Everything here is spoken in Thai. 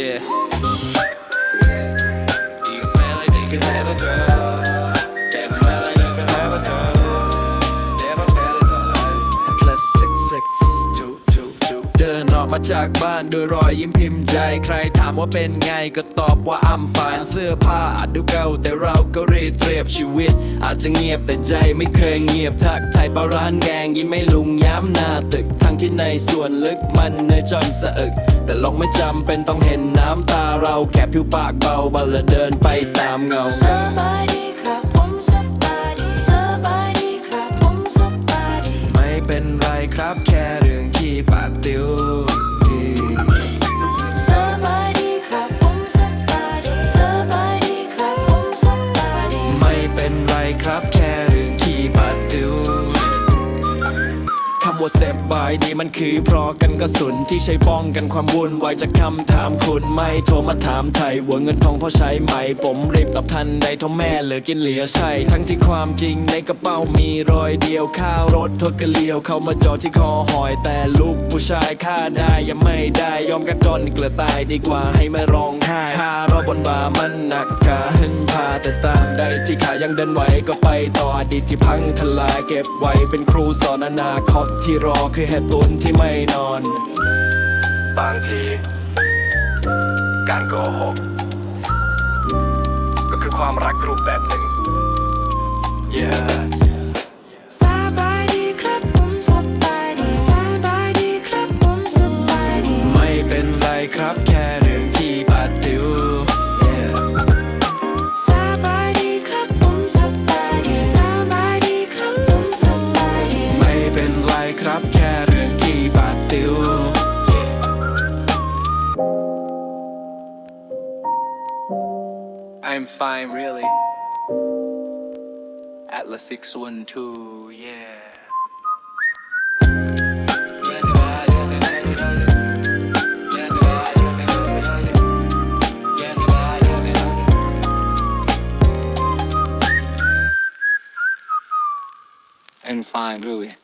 Yeah. Do you feel like they have a girl? จากบ้านด้วยรอยยิ้มพิมพ์ใจ ใครถามว่าเป็นไงก็ตอบว่าอ้ำฟานเสื้อผ้าอาจดูเก่าแต่เราก็รีดเรียบชีวิต อาจจะเงียบแต่ใจไม่เคยเงียบทักไทายปลาร้านแกงยิ้มไม่ลุงย้ำหน้าตึก ทั้งที่ในส่วนลึกมันเนยจอนสะอึก แต่ลองไม่จำเป็นต้องเห็นน้ำตาเราแค่ผิวปากเบาเบาและเดินไปตามเงาสบายดีครับผมสบายดีสบายดีครับผมสบายดีไม่เป็นไรครับแค่เรื่องขี้ปากติว ครับ ว่าเสพบายดีมันคือเพราะกันกระสุนที่ใช้ป้องกันความวุ่นวายจากคำถามคุณไม่โทรมาถามไทยว่าเงินทองพอใช้ไหม ผมรีบตอบทันใดเท่าแม่เหลือกินเหลือใช่ทั้งที่ความจริงในกระเป๋ามีรอยเดียวข้าวรถทดกระเลียวเข้ามาจอดที่คอหอย แต่ลูกผู้ชายฆ่าได้ยังไม่ได้ยอมกันจนเกลือตายดีกว่าให้ไม่ร้องไห้ค่ารอบนบามันหนักกาหึนพาแต่ตามใดที่ขายังเดินไหวก็ไปต่ออดีตที่พังทลายเก็บไว้เป็นครูสอนอนาคตที่รอคือเหตุผลที่ไม่นอน บางที การโกหก ก็คือความรักรูปแบบหนึ่ง yeah สบายดีครับ I'm fine, really. Atlas 612, yeah. I'm fine, really.